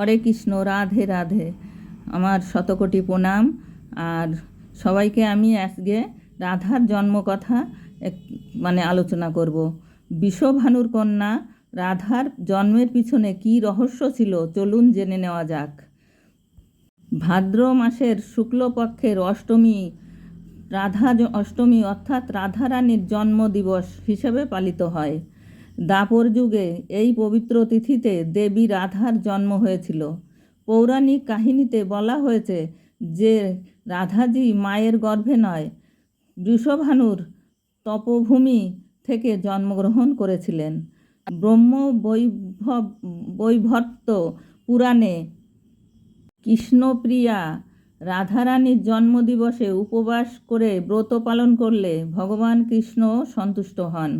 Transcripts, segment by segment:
হরে কৃষ্ণ, রাধে রাধে। আমার শতকোটি প্রণাম। আর সবাইকে আমি আজকে রাধার জন্মকথা মানে আলোচনা করব। বিষভানুর কন্যা, রাধার জন্মের পিছনে কী রহস্য ছিল চলুন জেনে নেওয়া যাক। ভাদ্র মাসের শুক্লপক্ষের অষ্টমী, রাধা অষ্টমী অর্থাৎ রাধারানীর জন্মদিবস হিসেবে পালিত হয়। দাপর যুগে এই পবিত্র তিথিতে দেবী রাধার জন্ম হয়েছিল। পৌরাণিক কাহিনীতে বলা হয়েছে যে রাধাজি মায়ের গর্ভে নয়, বৃষভানুর তপভূমি থেকে জন্মগ্রহণ করেছিলেন। ব্রহ্ম বৈভব বৈভট্ট পুরাণে কৃষ্ণপ্রিয়া রাধারানীর জন্মদিবসে উপবাস করে ব্রত পালন করলে ভগবান কৃষ্ণ সন্তুষ্ট হন।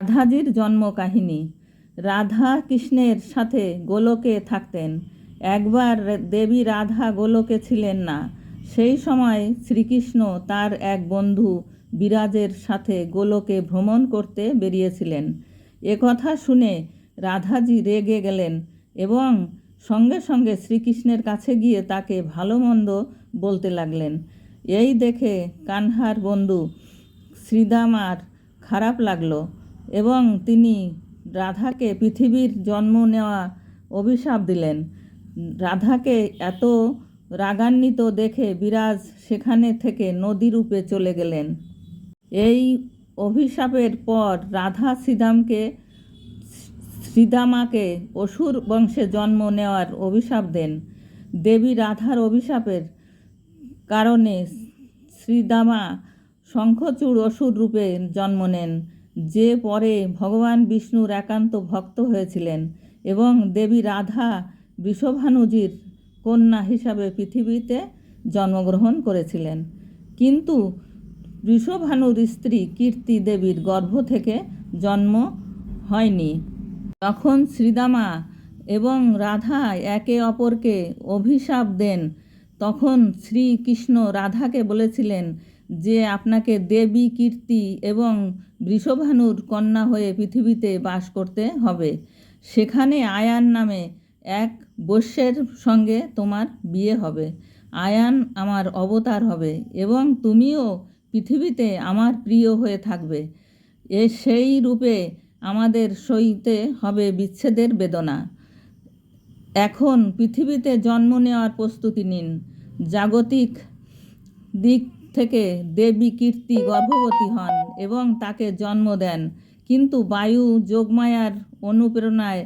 রাধাজির জন্ম কাহিনী রাধা কৃষ্ণের সাথে গোলকে থাকতেন। একবার দেবী রাধা গোলকে ছিলেন না। সেই সময় শ্রীকৃষ্ণ তার এক বন্ধু বিরাজের সাথে গোলকে ভ্রমণ করতে বেরিয়েছিলেন। একথা শুনে রাধাজি রেগে গেলেন এবং সঙ্গে সঙ্গে শ্রীকৃষ্ণের কাছে গিয়ে তাকে ভালো মন্দ বলতে লাগলেন। এই দেখে কানহার বন্ধু শ্রীদামার খারাপ লাগল। এবং তিনি রাধাকে পৃথিবীর জন্ম নেওয়া অভিশাপ দিলেন। রাধাকে এত রাগান্বিত দেখে বিরাজ সেখানে থেকে নদীরূপে চলে গেলেন। এই অভিশাপের পর রাধা শ্রীদামকে, শ্রীদামাকে অসুর বংশে জন্ম নেওয়ার অভিশাপ দেন। দেবী রাধার অভিশাপের কারণে শ্রীদামা শঙ্খচূড় অসুর রূপে জন্ম নেন। যে পরে ভগবান বিষ্ণুর একান্ত ভক্ত হয়েছিলেন এবং দেবী রাধা বৃষভানুজির কন্যা হিসাবে পৃথিবীতে জন্মগ্রহণ করেছিলেন। কিন্তু বৃষভানুর স্ত্রী কীর্তি দেবীর গর্ভ থেকে জন্ম হয়নি। তখন শ্রীদামা এবং রাধা একে অপরকে অভিশাপ দেন, তখন শ্রীকৃষ্ণ রাধাকে বলেছিলেন যে আপনাকে দেবী, কীর্তি এবং বৃষভানুর কন্যা হয়ে পৃথিবীতে বাস করতে হবে। সেখানে আয়ান নামে এক বৈশ্যের সঙ্গে তোমার বিয়ে হবে। আয়ান আমার অবতার হবে এবং তুমিও পৃথিবীতে আমার প্রিয় হয়ে থাকবে। এ সেই রূপে আমাদের সইতে হবে বিচ্ছেদের বেদনা। এখন পৃথিবীতে জন্ম নেওয়ার প্রস্তুতি নিন। জাগতিক দিক থেকে দেবী কীর্তি গর্ভবতী হন এবং তাকে জন্ম দেন। কিন্তু বায়ু যোগমায়ার অনুপ্রেরণায়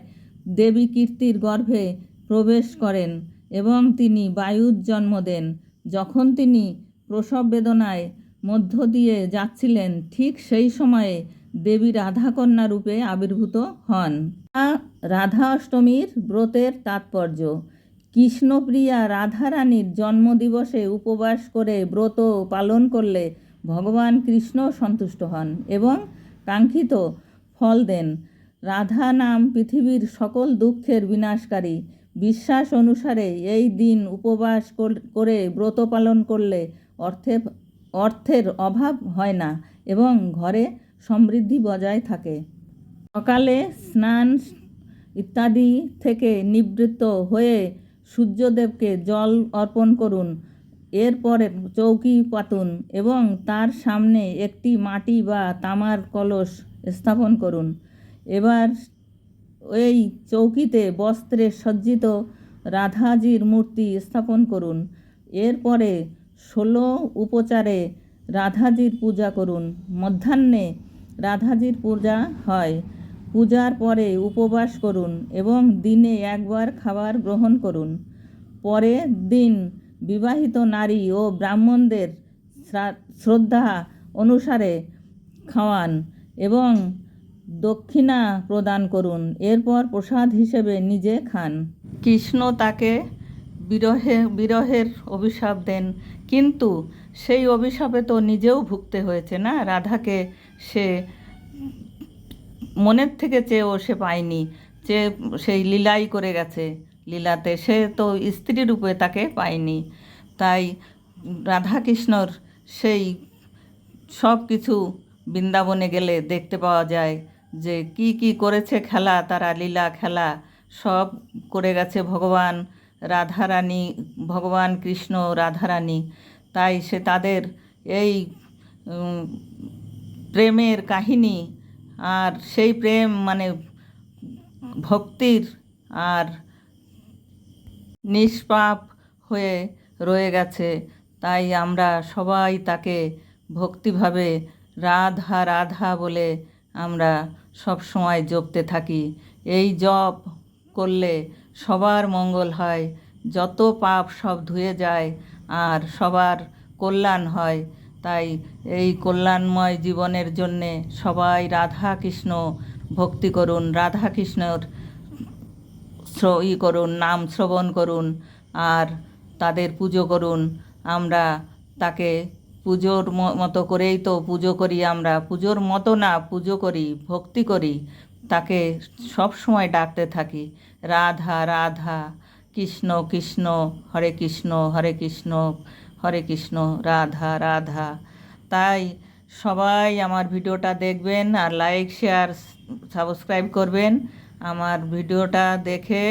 দেবী কীর্তির গর্ভে প্রবেশ করেন এবং তিনি বায়ুর জন্ম দেন। যখন তিনি প্রসব বেদনায় মধ্য দিয়ে যাচ্ছিলেন, ঠিক সেই সময়ে দেবী রাধাকন্যা রূপে আবির্ভূত হন। রাধা অষ্টমীর ব্রতের তাৎপর্য। কৃষ্ণপ্রিয়া রাধারানীর জন্মদিবসে উপবাস করে ব্রত পালন করলে ভগবান কৃষ্ণ সন্তুষ্ট হন এবং কাঙ্ক্ষিত ফল দেন। রাধা নাম পৃথিবীর সকল দুঃখের বিনাশকারী। বিশ্বাস অনুসারে এই দিন উপবাস করে ব্রত পালন করলে অর্থে, অর্থের অভাব হয় না এবং ঘরে সমৃদ্ধি বজায় থাকে। সকালে স্নান ইত্যাদি থেকে নিবৃত্ত হয়ে সূর্যদেবকে জল অর্পণ করুন, এরপরে চৌকি পাতুন এবং তার সামনে একটি মাটি বা তামার কলস স্থাপন করুন। এবার এই চৌকিতে বস্ত্রে সজ্জিত রাধাজির মূর্তি স্থাপন করুন। এরপরে ষোলো উপচারে রাধাজির পূজা করুন। মধ্যাহ্নে রাধাজির পূজা হয়। পূজার পরে উপবাস করুন এবং দিনে একবার খাবার গ্রহণ করুন। পরের দিন বিবাহিত নারী ও ব্রাহ্মণদের শ্রদ্ধা অনুসারে খাওয়ান এবং দক্ষিণা প্রদান করুন। এরপর প্রসাদ হিসেবে নিজে খান। কৃষ্ণ তাকে বিরহে, বিরহের অভিশাপ দেন, কিন্তু সেই অভিশাপে তো নিজেও ভুগতে হয়েছে না? রাধাকে সে মনের থেকে চেয়েও সে পায়নি, যে সেই লীলাই করে গেছে, লীলাতে সে তো স্ত্রী রূপে তাকে পায়নি। তাই রাধাকৃষ্ণর সেই সব কিছু বৃন্দাবনে গেলে দেখতে পাওয়া যায় যে কি কি করেছে খেলা, তারা লীলা, খেলা সব করে গেছে ভগবান রাধারানী, ভগবান কৃষ্ণ, রাধারানী। তাই সে তাদের এই প্রেমের কাহিনী আর সেই প্রেম মানে ভক্তির আর নিষ্পাপ হয়ে রয়ে গেছে। তাই আমরা সবাই তাকে ভক্তিভাবে রাধা রাধা বলে আমরা সব সময় জপতে থাকি। এই জপ করলে সবার মঙ্গল হয়, যত পাপ সব ধুয়ে যায় আর সবার কল্যাণ হয়। তাই এই কল্যাণময় জীবনের জন্যে সবাই রাধা কৃষ্ণ ভক্তি করুন, রাধা কৃষ্ণর ই করুন, নাম শ্রবণ করুন আর তাদের পুজো করুন। আমরা তাকে পুজোর মতো করেই তো পুজো করি আমরা। পুজোর মতো না, পুজো করি, ভক্তি করি। তাকে সব সময় ডাকতে থাকি, রাধা রাধা, কৃষ্ণ কৃষ্ণ, হরে কৃষ্ণ হরে কৃষ্ণ। হরে কৃষ্ণ, রাধা রাধা। তাই সবাই আমার ভিডিওটা দেখবেন আর লাইক শেয়ার সাবস্ক্রাইব করবেন। আমার ভিডিওটা দেখে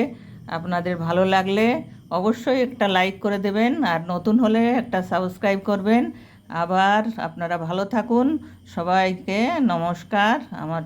আপনাদের ভালো লাগলে অবশ্যই একটা লাইক করে দেবেন আর নতুন হলে একটা সাবস্ক্রাইব করবেন। আবার আপনারা ভালো থাকুন। সবাইকে নমস্কার। আমার